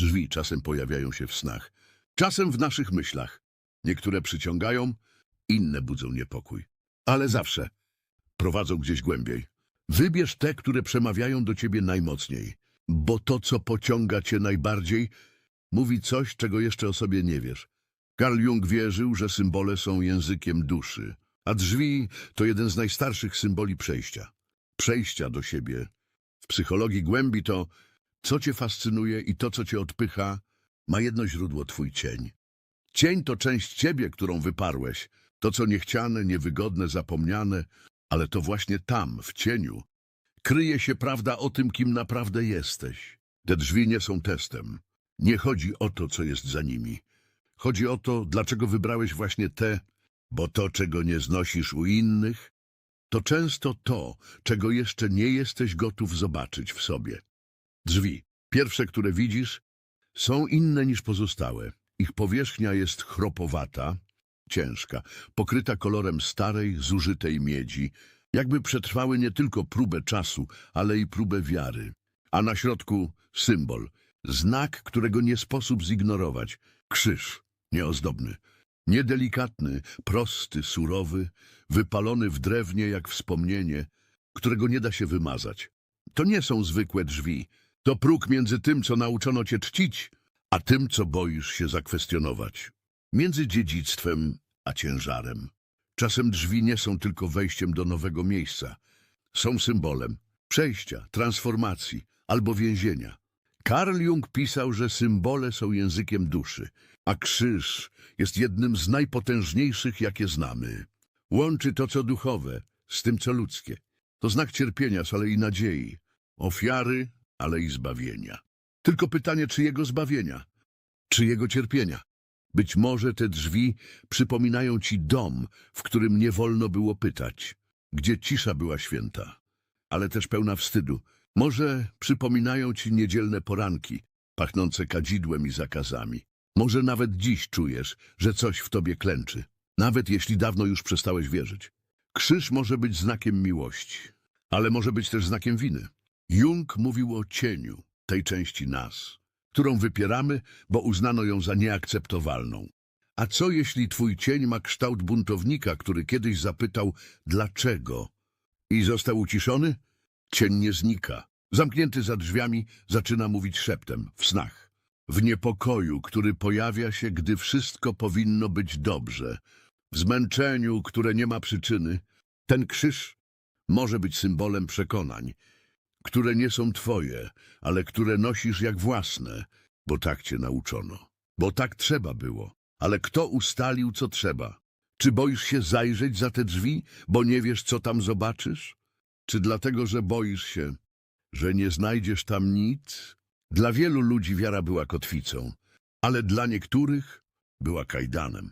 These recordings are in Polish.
Drzwi czasem pojawiają się w snach, czasem w naszych myślach. Niektóre przyciągają, inne budzą niepokój. Ale zawsze prowadzą gdzieś głębiej. Wybierz te, które przemawiają do ciebie najmocniej, bo to, co pociąga cię najbardziej, mówi coś, czego jeszcze o sobie nie wiesz. Carl Jung wierzył, że symbole są językiem duszy, a drzwi to jeden z najstarszych symboli przejścia. Przejścia do siebie. W psychologii głębi to, co cię fascynuje i to, co cię odpycha, ma jedno źródło twój cień. Cień to część ciebie, którą wyparłeś. To, co niechciane, niewygodne, zapomniane, ale to właśnie tam, w cieniu, kryje się prawda o tym, kim naprawdę jesteś. Te drzwi nie są testem. Nie chodzi o to, co jest za nimi. Chodzi o to, dlaczego wybrałeś właśnie te, bo to, czego nie znosisz u innych, to często to, czego jeszcze nie jesteś gotów zobaczyć w sobie. Drzwi, pierwsze, które widzisz, są inne niż pozostałe. Ich powierzchnia jest chropowata, ciężka, pokryta kolorem starej, zużytej miedzi, jakby przetrwały nie tylko próbę czasu, ale i próbę wiary. A na środku symbol, znak, którego nie sposób zignorować. Krzyż, nieozdobny, niedelikatny, prosty, surowy, wypalony w drewnie jak wspomnienie, którego nie da się wymazać. To nie są zwykłe drzwi. To próg między tym, co nauczono cię czcić, a tym, co boisz się zakwestionować. Między dziedzictwem a ciężarem. Czasem drzwi nie są tylko wejściem do nowego miejsca. Są symbolem przejścia, transformacji albo więzienia. Carl Jung pisał, że symbole są językiem duszy, a krzyż jest jednym z najpotężniejszych, jakie znamy. Łączy to, co duchowe, z tym, co ludzkie. To znak cierpienia, ale i nadziei, ofiary, ale i zbawienia. Tylko pytanie, czyjego zbawienia? Czyjego cierpienia? Być może te drzwi przypominają ci dom, w którym nie wolno było pytać, gdzie cisza była święta, ale też pełna wstydu. Może przypominają ci niedzielne poranki, pachnące kadzidłem i zakazami. Może nawet dziś czujesz, że coś w tobie klęczy, nawet jeśli dawno już przestałeś wierzyć. Krzyż może być znakiem miłości, ale może być też znakiem winy. Jung mówił o cieniu, tej części nas, którą wypieramy, bo uznano ją za nieakceptowalną. A co jeśli twój cień ma kształt buntownika, który kiedyś zapytał dlaczego i został uciszony? Cień nie znika. Zamknięty za drzwiami zaczyna mówić szeptem, w snach. W niepokoju, który pojawia się, gdy wszystko powinno być dobrze. W zmęczeniu, które nie ma przyczyny. Ten krzyż może być symbolem przekonań, które nie są twoje, ale które nosisz jak własne, bo tak cię nauczono. Bo tak trzeba było. Ale kto ustalił, co trzeba? Czy boisz się zajrzeć za te drzwi, bo nie wiesz, co tam zobaczysz? Czy dlatego, że boisz się, że nie znajdziesz tam nic? Dla wielu ludzi wiara była kotwicą, ale dla niektórych była kajdanem.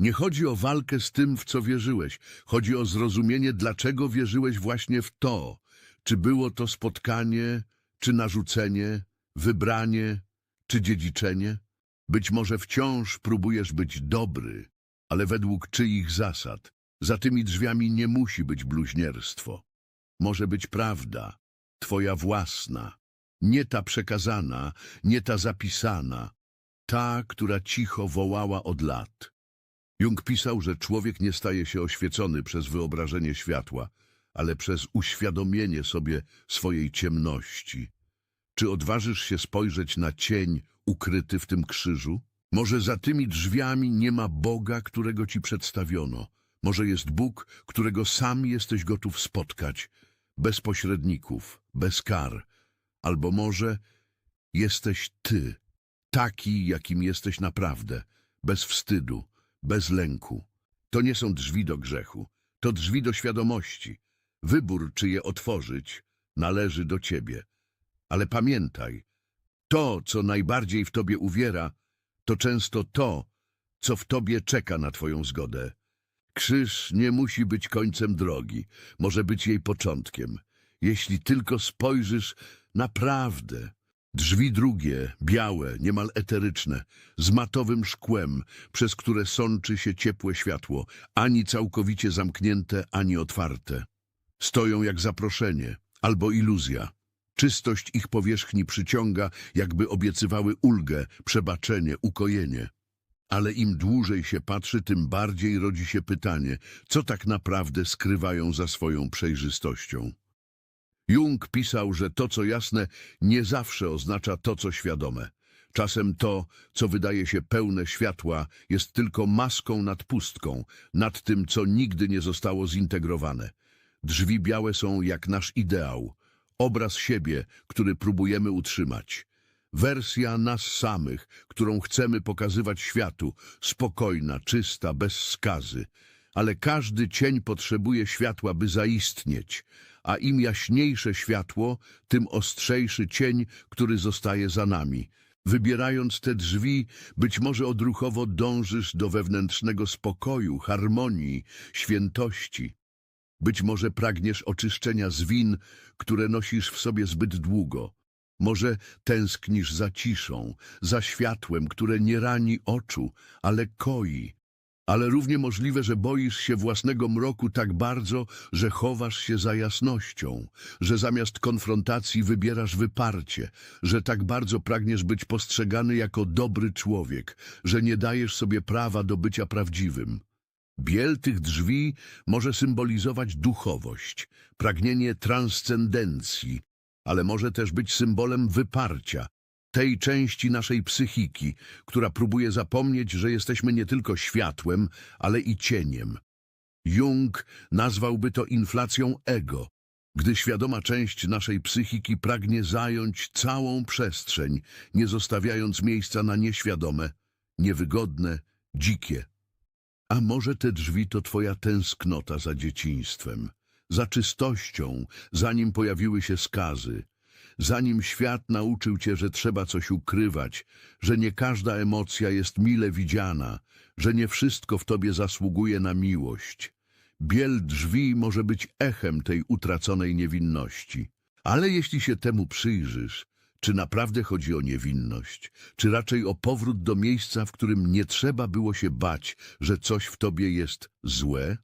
Nie chodzi o walkę z tym, w co wierzyłeś. Chodzi o zrozumienie, dlaczego wierzyłeś właśnie w to. Czy było to spotkanie, czy narzucenie, wybranie, czy dziedziczenie? Być może wciąż próbujesz być dobry, ale według czyich zasad? Za tymi drzwiami nie musi być bluźnierstwo. Może być prawda, twoja własna, nie ta przekazana, nie ta zapisana, ta, która cicho wołała od lat. Jung pisał, że człowiek nie staje się oświecony przez wyobrażenie światła, ale przez uświadomienie sobie swojej ciemności. Czy odważysz się spojrzeć na cień ukryty w tym krzyżu? Może za tymi drzwiami nie ma Boga, którego ci przedstawiono. Może jest Bóg, którego sam jesteś gotów spotkać, bez pośredników, bez kar. Albo może jesteś ty, taki, jakim jesteś naprawdę, bez wstydu, bez lęku. To nie są drzwi do grzechu, to drzwi do świadomości. Wybór, czy je otworzyć, należy do ciebie. Ale pamiętaj, to, co najbardziej w tobie uwiera, to często to, co w tobie czeka na twoją zgodę. Krzyż nie musi być końcem drogi, może być jej początkiem. Jeśli tylko spojrzysz naprawdę. Drzwi drugie, białe, niemal eteryczne, z matowym szkłem, przez które sączy się ciepłe światło, ani całkowicie zamknięte, ani otwarte. Stoją jak zaproszenie albo iluzja. Czystość ich powierzchni przyciąga, jakby obiecywały ulgę, przebaczenie, ukojenie. Ale im dłużej się patrzy, tym bardziej rodzi się pytanie, co tak naprawdę skrywają za swoją przejrzystością. Jung pisał, że to, co jasne, nie zawsze oznacza to, co świadome. Czasem to, co wydaje się pełne światła, jest tylko maską nad pustką, nad tym, co nigdy nie zostało zintegrowane. Drzwi białe są jak nasz ideał, obraz siebie, który próbujemy utrzymać. Wersja nas samych, którą chcemy pokazywać światu, spokojna, czysta, bez skazy. Ale każdy cień potrzebuje światła, by zaistnieć, a im jaśniejsze światło, tym ostrzejszy cień, który zostaje za nami. Wybierając te drzwi, być może odruchowo dążysz do wewnętrznego spokoju, harmonii, świętości. Być może pragniesz oczyszczenia z win, które nosisz w sobie zbyt długo. Może tęsknisz za ciszą, za światłem, które nie rani oczu, ale koi. Ale równie możliwe, że boisz się własnego mroku tak bardzo, że chowasz się za jasnością, że zamiast konfrontacji wybierasz wyparcie, że tak bardzo pragniesz być postrzegany jako dobry człowiek, że nie dajesz sobie prawa do bycia prawdziwym. Biel tych drzwi może symbolizować duchowość, pragnienie transcendencji, ale może też być symbolem wyparcia, tej części naszej psychiki, która próbuje zapomnieć, że jesteśmy nie tylko światłem, ale i cieniem. Jung nazwałby to inflacją ego, gdy świadoma część naszej psychiki pragnie zająć całą przestrzeń, nie zostawiając miejsca na nieświadome, niewygodne, dzikie. A może te drzwi to twoja tęsknota za dzieciństwem, za czystością, zanim pojawiły się skazy, zanim świat nauczył cię, że trzeba coś ukrywać, że nie każda emocja jest mile widziana, że nie wszystko w tobie zasługuje na miłość. Biel drzwi może być echem tej utraconej niewinności. Ale jeśli się temu przyjrzysz, czy naprawdę chodzi o niewinność, czy raczej o powrót do miejsca, w którym nie trzeba było się bać, że coś w tobie jest złe?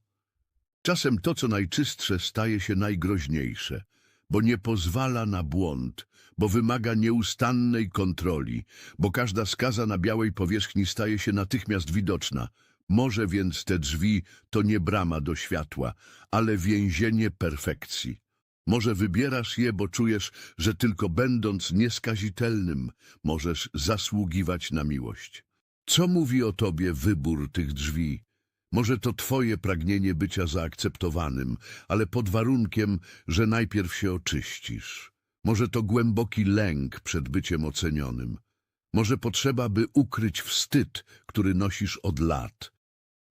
Czasem to, co najczystsze, staje się najgroźniejsze, bo nie pozwala na błąd, bo wymaga nieustannej kontroli, bo każda skaza na białej powierzchni staje się natychmiast widoczna. Może więc te drzwi to nie brama do światła, ale więzienie perfekcji. Może wybierasz je, bo czujesz, że tylko będąc nieskazitelnym możesz zasługiwać na miłość. Co mówi o tobie wybór tych drzwi? Może to twoje pragnienie bycia zaakceptowanym, ale pod warunkiem, że najpierw się oczyścisz. Może to głęboki lęk przed byciem ocenionym. Może potrzeba, by ukryć wstyd, który nosisz od lat.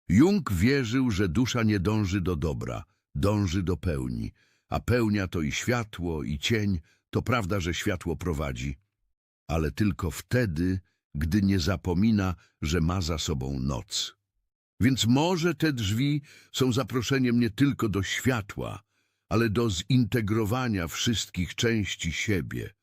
Jung wierzył, że dusza nie dąży do dobra, dąży do pełni, a pełnia to i światło, i cień, to prawda, że światło prowadzi, ale tylko wtedy, gdy nie zapomina, że ma za sobą noc. Więc może te drzwi są zaproszeniem nie tylko do światła, ale do zintegrowania wszystkich części siebie.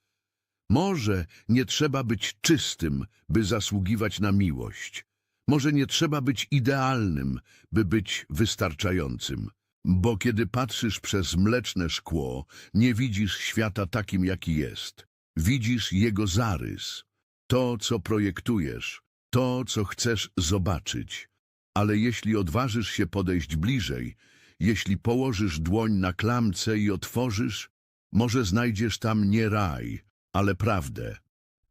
Może nie trzeba być czystym, by zasługiwać na miłość. Może nie trzeba być idealnym, by być wystarczającym. Bo kiedy patrzysz przez mleczne szkło, nie widzisz świata takim, jaki jest. Widzisz jego zarys, to, co projektujesz, to, co chcesz zobaczyć. Ale jeśli odważysz się podejść bliżej, jeśli położysz dłoń na klamce i otworzysz, może znajdziesz tam nie raj, ale prawdę.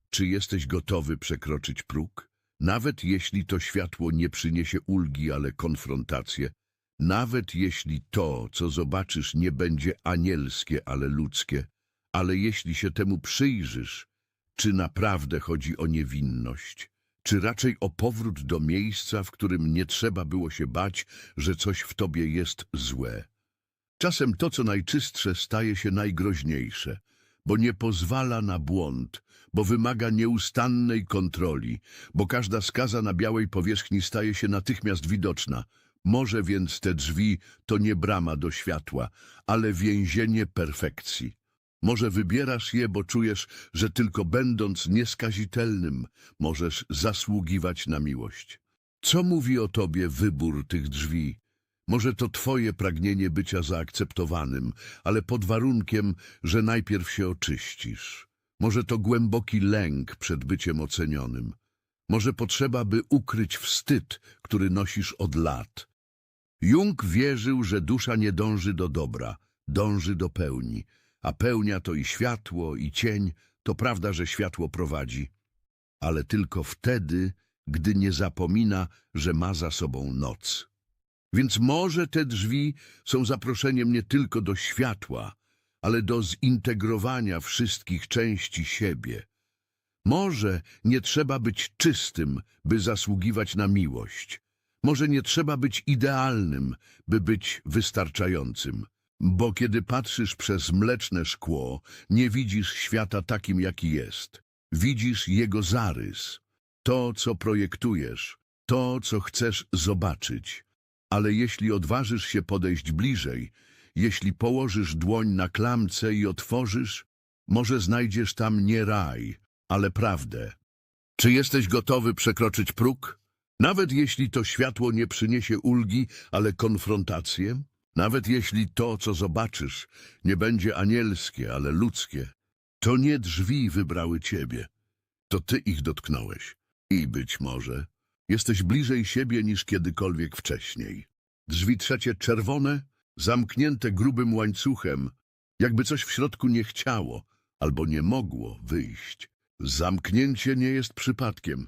Czy jesteś gotowy przekroczyć próg? Nawet jeśli to światło nie przyniesie ulgi, ale konfrontację, nawet jeśli to, co zobaczysz, nie będzie anielskie, ale ludzkie, ale jeśli się temu przyjrzysz, czy naprawdę chodzi o niewinność, czy raczej o powrót do miejsca, w którym nie trzeba było się bać, że coś w tobie jest złe. Czasem to, co najczystsze, staje się najgroźniejsze, bo nie pozwala na błąd, bo wymaga nieustannej kontroli, bo każda skaza na białej powierzchni staje się natychmiast widoczna. Może więc te drzwi to nie brama do światła, ale więzienie perfekcji. Może wybierasz je, bo czujesz, że tylko będąc nieskazitelnym możesz zasługiwać na miłość. Co mówi o tobie wybór tych drzwi? Może to twoje pragnienie bycia zaakceptowanym, ale pod warunkiem, że najpierw się oczyścisz. Może to głęboki lęk przed byciem ocenionym. Może potrzeba, by ukryć wstyd, który nosisz od lat. Jung wierzył, że dusza nie dąży do dobra, dąży do pełni, a pełnia to i światło, i cień. To prawda, że światło prowadzi, ale tylko wtedy, gdy nie zapomina, że ma za sobą noc. Więc może te drzwi są zaproszeniem nie tylko do światła, ale do zintegrowania wszystkich części siebie. Może nie trzeba być czystym, by zasługiwać na miłość. Może nie trzeba być idealnym, by być wystarczającym. Bo kiedy patrzysz przez mleczne szkło, nie widzisz świata takim, jaki jest. Widzisz jego zarys, to, co projektujesz, to, co chcesz zobaczyć. Ale jeśli odważysz się podejść bliżej, jeśli położysz dłoń na klamce i otworzysz, może znajdziesz tam nie raj, ale prawdę. Czy jesteś gotowy przekroczyć próg? Nawet jeśli to światło nie przyniesie ulgi, ale konfrontację? Nawet jeśli to, co zobaczysz, nie będzie anielskie, ale ludzkie? To nie drzwi wybrały ciebie, to ty ich dotknąłeś. I być może jesteś bliżej siebie niż kiedykolwiek wcześniej. Drzwi trzecie czerwone, zamknięte grubym łańcuchem, jakby coś w środku nie chciało albo nie mogło wyjść. Zamknięcie nie jest przypadkiem.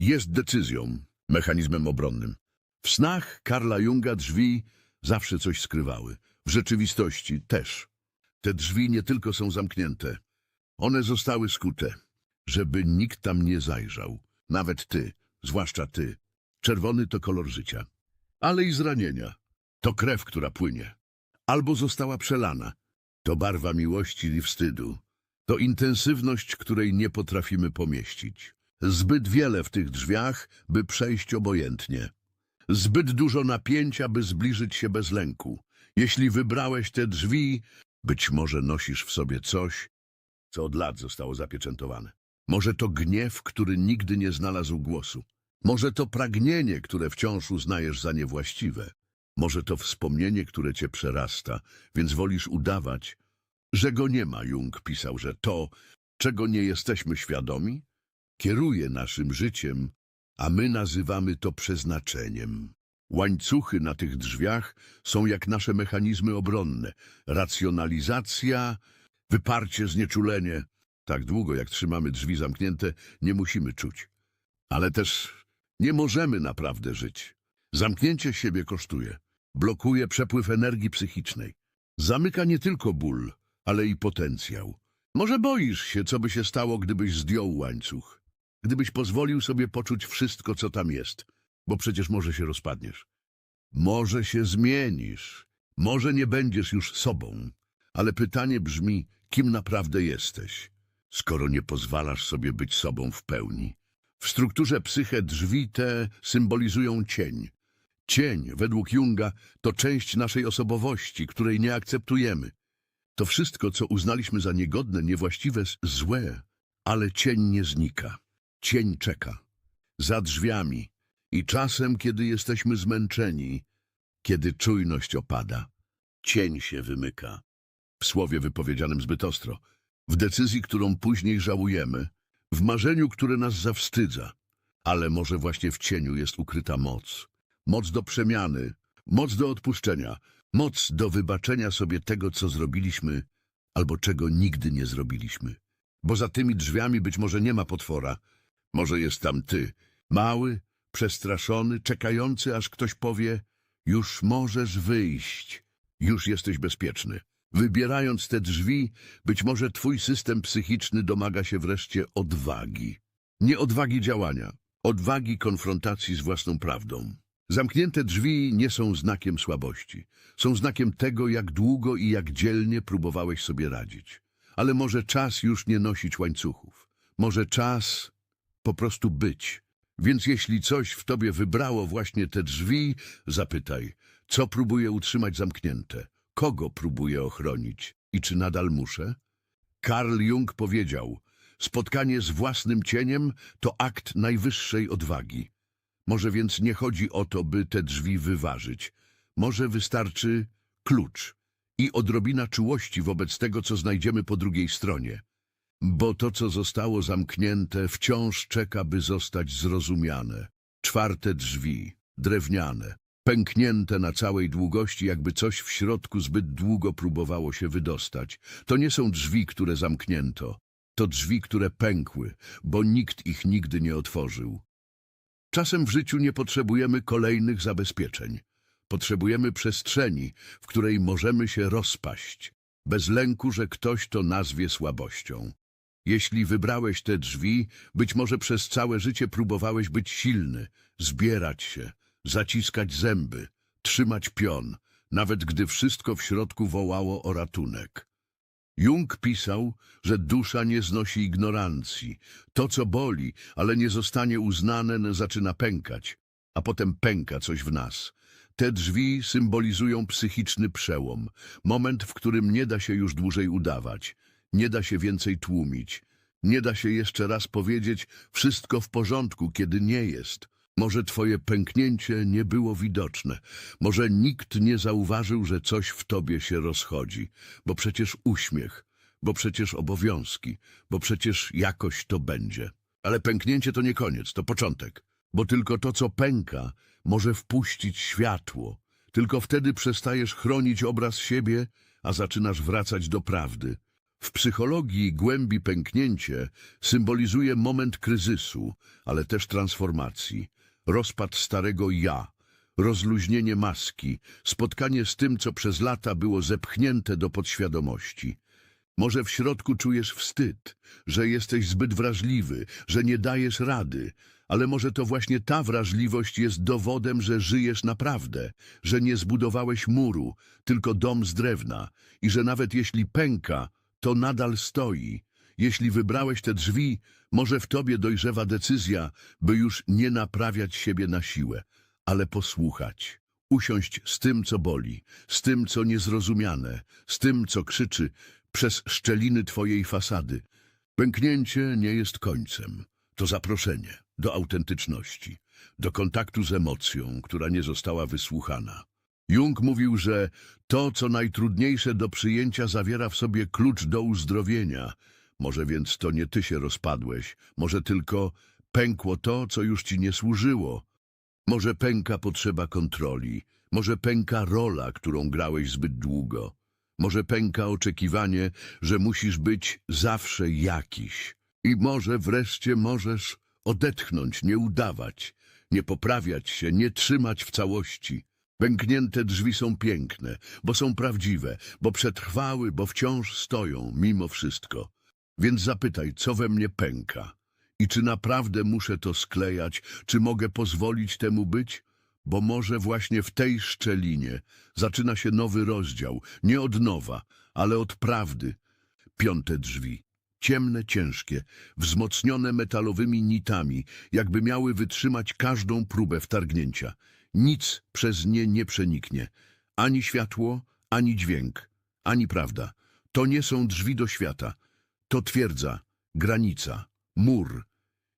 Jest decyzją, mechanizmem obronnym. W snach Karla Junga drzwi zawsze coś skrywały. W rzeczywistości też. Te drzwi nie tylko są zamknięte. One zostały skute, żeby nikt tam nie zajrzał. Nawet ty, zwłaszcza ty. Czerwony to kolor życia. Ale i zranienia. To krew, która płynie. Albo została przelana. To barwa miłości i wstydu. To intensywność, której nie potrafimy pomieścić. Zbyt wiele w tych drzwiach, by przejść obojętnie. Zbyt dużo napięcia, by zbliżyć się bez lęku. Jeśli wybrałeś te drzwi, być może nosisz w sobie coś, co od lat zostało zapieczętowane. Może to gniew, który nigdy nie znalazł głosu. Może to pragnienie, które wciąż uznajesz za niewłaściwe. Może to wspomnienie, które cię przerasta, więc wolisz udawać, że go nie ma. Jung pisał, że to, czego nie jesteśmy świadomi, kieruje naszym życiem, a my nazywamy to przeznaczeniem. Łańcuchy na tych drzwiach są jak nasze mechanizmy obronne. Racjonalizacja, wyparcie, znieczulenie. Tak długo, jak trzymamy drzwi zamknięte, nie musimy czuć. Ale też nie możemy naprawdę żyć. Zamknięcie siebie kosztuje. Blokuje przepływ energii psychicznej. Zamyka nie tylko ból, ale i potencjał. Może boisz się, co by się stało, gdybyś zdjął łańcuch. Gdybyś pozwolił sobie poczuć wszystko, co tam jest, bo przecież może się rozpadniesz. Może się zmienisz, może nie będziesz już sobą, ale pytanie brzmi, kim naprawdę jesteś, skoro nie pozwalasz sobie być sobą w pełni. W strukturze psyche drzwi te symbolizują cień. Cień, według Junga, to część naszej osobowości, której nie akceptujemy. To wszystko, co uznaliśmy za niegodne, niewłaściwe, złe, ale cień nie znika. Cień czeka. Za drzwiami. I czasem, kiedy jesteśmy zmęczeni, kiedy czujność opada, cień się wymyka. W słowie wypowiedzianym zbyt ostro, w decyzji, którą później żałujemy, w marzeniu, które nas zawstydza. Ale może właśnie w cieniu jest ukryta moc. Moc do przemiany, moc do odpuszczenia, moc do wybaczenia sobie tego, co zrobiliśmy albo czego nigdy nie zrobiliśmy. Bo za tymi drzwiami być może nie ma potwora. Może jest tam ty, mały, przestraszony, czekający, aż ktoś powie już możesz wyjść, już jesteś bezpieczny. Wybierając te drzwi, być może twój system psychiczny domaga się wreszcie odwagi. Nie odwagi działania, odwagi konfrontacji z własną prawdą. Zamknięte drzwi nie są znakiem słabości. Są znakiem tego, jak długo i jak dzielnie próbowałeś sobie radzić. Ale może czas już nie nosić łańcuchów. Może czas po prostu być. Więc jeśli coś w tobie wybrało właśnie te drzwi, zapytaj, co próbuję utrzymać zamknięte, kogo próbuję ochronić i czy nadal muszę? Karl Jung powiedział, spotkanie z własnym cieniem to akt najwyższej odwagi. Może więc nie chodzi o to, by te drzwi wyważyć. Może wystarczy klucz i odrobina czułości wobec tego, co znajdziemy po drugiej stronie. Bo to, co zostało zamknięte, wciąż czeka, by zostać zrozumiane. Czwarte drzwi, drewniane, pęknięte na całej długości, jakby coś w środku zbyt długo próbowało się wydostać. To nie są drzwi, które zamknięto. To drzwi, które pękły, bo nikt ich nigdy nie otworzył. Czasem w życiu nie potrzebujemy kolejnych zabezpieczeń. Potrzebujemy przestrzeni, w której możemy się rozpaść, bez lęku, że ktoś to nazwie słabością. Jeśli wybrałeś te drzwi, być może przez całe życie próbowałeś być silny, zbierać się, zaciskać zęby, trzymać pion, nawet gdy wszystko w środku wołało o ratunek. Jung pisał, że dusza nie znosi ignorancji. To, co boli, ale nie zostanie uznane, zaczyna pękać, a potem pęka coś w nas. Te drzwi symbolizują psychiczny przełom, moment, w którym nie da się już dłużej udawać, nie da się więcej tłumić, nie da się jeszcze raz powiedzieć wszystko w porządku, kiedy nie jest. Może twoje pęknięcie nie było widoczne, może nikt nie zauważył, że coś w tobie się rozchodzi, bo przecież uśmiech, bo przecież obowiązki, bo przecież jakoś to będzie. Ale pęknięcie to nie koniec, to początek, bo tylko to, co pęka, może wpuścić światło. Tylko wtedy przestajesz chronić obraz siebie, a zaczynasz wracać do prawdy. W psychologii głębi pęknięcie symbolizuje moment kryzysu, ale też transformacji. Rozpad starego ja, rozluźnienie maski, spotkanie z tym, co przez lata było zepchnięte do podświadomości. Może w środku czujesz wstyd, że jesteś zbyt wrażliwy, że nie dajesz rady, ale może to właśnie ta wrażliwość jest dowodem, że żyjesz naprawdę, że nie zbudowałeś muru, tylko dom z drewna i że nawet jeśli pęka, to nadal stoi. Jeśli wybrałeś te drzwi, może w tobie dojrzewa decyzja, by już nie naprawiać siebie na siłę, ale posłuchać. Usiąść z tym, co boli, z tym, co niezrozumiane, z tym, co krzyczy przez szczeliny twojej fasady. Pęknięcie nie jest końcem. To zaproszenie do autentyczności, do kontaktu z emocją, która nie została wysłuchana. Jung mówił, że to, co najtrudniejsze do przyjęcia, zawiera w sobie klucz do uzdrowienia. Może więc to nie ty się rozpadłeś, może tylko pękło to, co już ci nie służyło. Może pęka potrzeba kontroli, może pęka rola, którą grałeś zbyt długo. Może pęka oczekiwanie, że musisz być zawsze jakiś. I może wreszcie możesz odetchnąć, nie udawać, nie poprawiać się, nie trzymać w całości. Pęknięte drzwi są piękne, bo są prawdziwe, bo przetrwały, bo wciąż stoją, mimo wszystko. Więc zapytaj, co we mnie pęka? I czy naprawdę muszę to sklejać? Czy mogę pozwolić temu być? Bo może właśnie w tej szczelinie zaczyna się nowy rozdział, nie od nowa, ale od prawdy. Piąte drzwi. Ciemne, ciężkie, wzmocnione metalowymi nitami, jakby miały wytrzymać każdą próbę wtargnięcia. Nic przez nie nie przeniknie. Ani światło, ani dźwięk, ani prawda. To nie są drzwi do świata. To twierdza, granica, mur.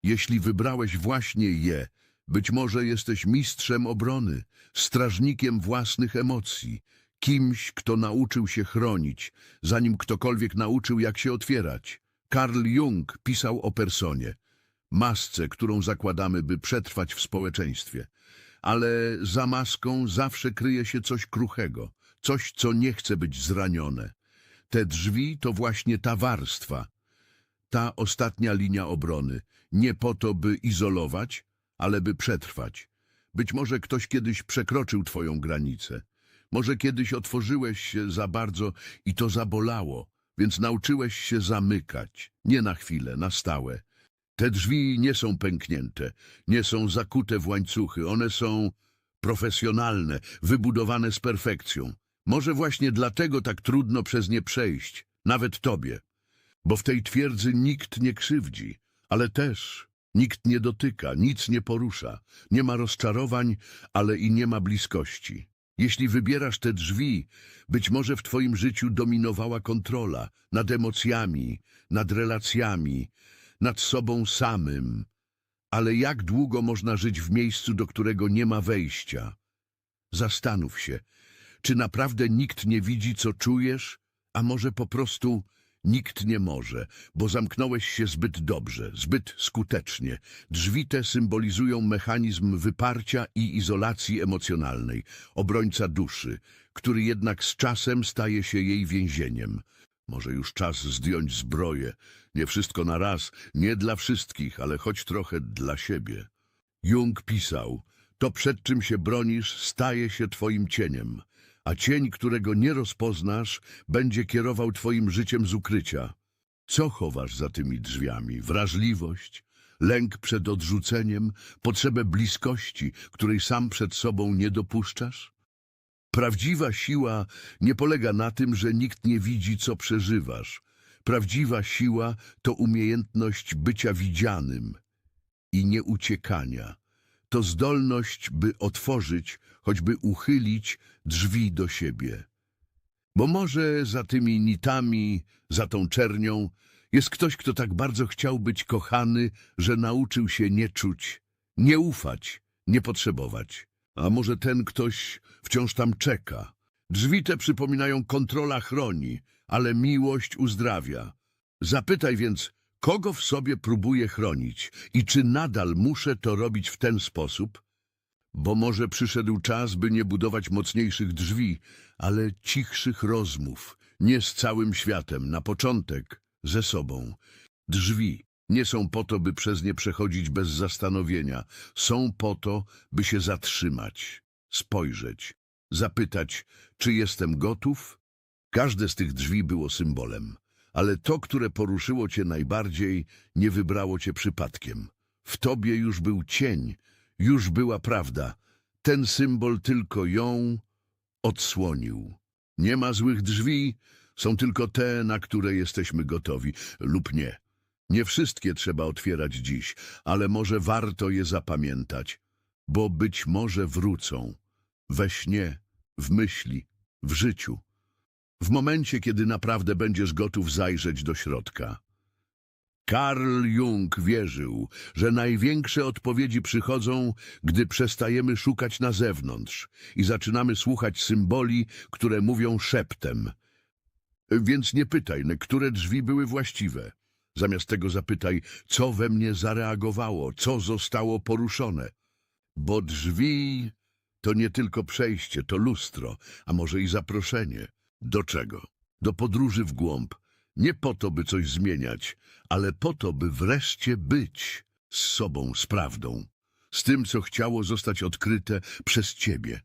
Jeśli wybrałeś właśnie je, być może jesteś mistrzem obrony, strażnikiem własnych emocji, kimś, kto nauczył się chronić, zanim ktokolwiek nauczył, jak się otwierać. Carl Jung pisał o personie, masce, którą zakładamy, by przetrwać w społeczeństwie. Ale za maską zawsze kryje się coś kruchego, coś, co nie chce być zranione. Te drzwi to właśnie ta warstwa, ta ostatnia linia obrony, nie po to, by izolować, ale by przetrwać. Być może ktoś kiedyś przekroczył twoją granicę. Może kiedyś otworzyłeś się za bardzo i to zabolało, więc nauczyłeś się zamykać, nie na chwilę, na stałe. Te drzwi nie są pęknięte, nie są zakute w łańcuchy, one są profesjonalne, wybudowane z perfekcją. Może właśnie dlatego tak trudno przez nie przejść, nawet tobie. Bo w tej twierdzy nikt nie krzywdzi, ale też nikt nie dotyka, nic nie porusza. Nie ma rozczarowań, ale i nie ma bliskości. Jeśli wybierasz te drzwi, być może w twoim życiu dominowała kontrola nad emocjami, nad relacjami, nad sobą samym. Ale jak długo można żyć w miejscu, do którego nie ma wejścia? Zastanów się, czy naprawdę nikt nie widzi, co czujesz, a może po prostu nikt nie może, bo zamknąłeś się zbyt dobrze, zbyt skutecznie. Drzwi te symbolizują mechanizm wyparcia i izolacji emocjonalnej, obrońca duszy, który jednak z czasem staje się jej więzieniem. Może już czas zdjąć zbroję, nie wszystko na raz, nie dla wszystkich, ale choć trochę dla siebie. Jung pisał, to przed czym się bronisz, staje się twoim cieniem, a cień, którego nie rozpoznasz, będzie kierował twoim życiem z ukrycia. Co chowasz za tymi drzwiami? Wrażliwość, lęk przed odrzuceniem, potrzebę bliskości, której sam przed sobą nie dopuszczasz? Prawdziwa siła nie polega na tym, że nikt nie widzi, co przeżywasz. Prawdziwa siła to umiejętność bycia widzianym i nie uciekania. To zdolność, by otworzyć, choćby uchylić drzwi do siebie. Bo może za tymi nitami, za tą czernią jest ktoś, kto tak bardzo chciał być kochany, że nauczył się nie czuć, nie ufać, nie potrzebować. A może ten ktoś wciąż tam czeka. Drzwi te przypominają kontrola chroni, ale miłość uzdrawia. Zapytaj więc, kogo w sobie próbuję chronić i czy nadal muszę to robić w ten sposób? Bo może przyszedł czas, by nie budować mocniejszych drzwi, ale cichszych rozmów, nie z całym światem, na początek ze sobą. Drzwi nie są po to, by przez nie przechodzić bez zastanowienia. Są po to, by się zatrzymać, spojrzeć, zapytać, czy jestem gotów? Każde z tych drzwi było symbolem, ale to, które poruszyło cię najbardziej, nie wybrało cię przypadkiem. W tobie już był cień, już była prawda. Ten symbol tylko ją odsłonił. Nie ma złych drzwi, są tylko te, na które jesteśmy gotowi, lub nie. Nie wszystkie trzeba otwierać dziś, ale może warto je zapamiętać, bo być może wrócą. We śnie, w myśli, w życiu. W momencie, kiedy naprawdę będziesz gotów zajrzeć do środka. Karl Jung wierzył, że największe odpowiedzi przychodzą, gdy przestajemy szukać na zewnątrz i zaczynamy słuchać symboli, które mówią szeptem. Więc nie pytaj, które drzwi były właściwe. Zamiast tego zapytaj, co we mnie zareagowało, co zostało poruszone. Bo drzwi to nie tylko przejście, to lustro, a może i zaproszenie. Do czego? Do podróży w głąb. Nie po to, by coś zmieniać, ale po to, by wreszcie być z sobą, z prawdą. Z tym, co chciało zostać odkryte przez ciebie.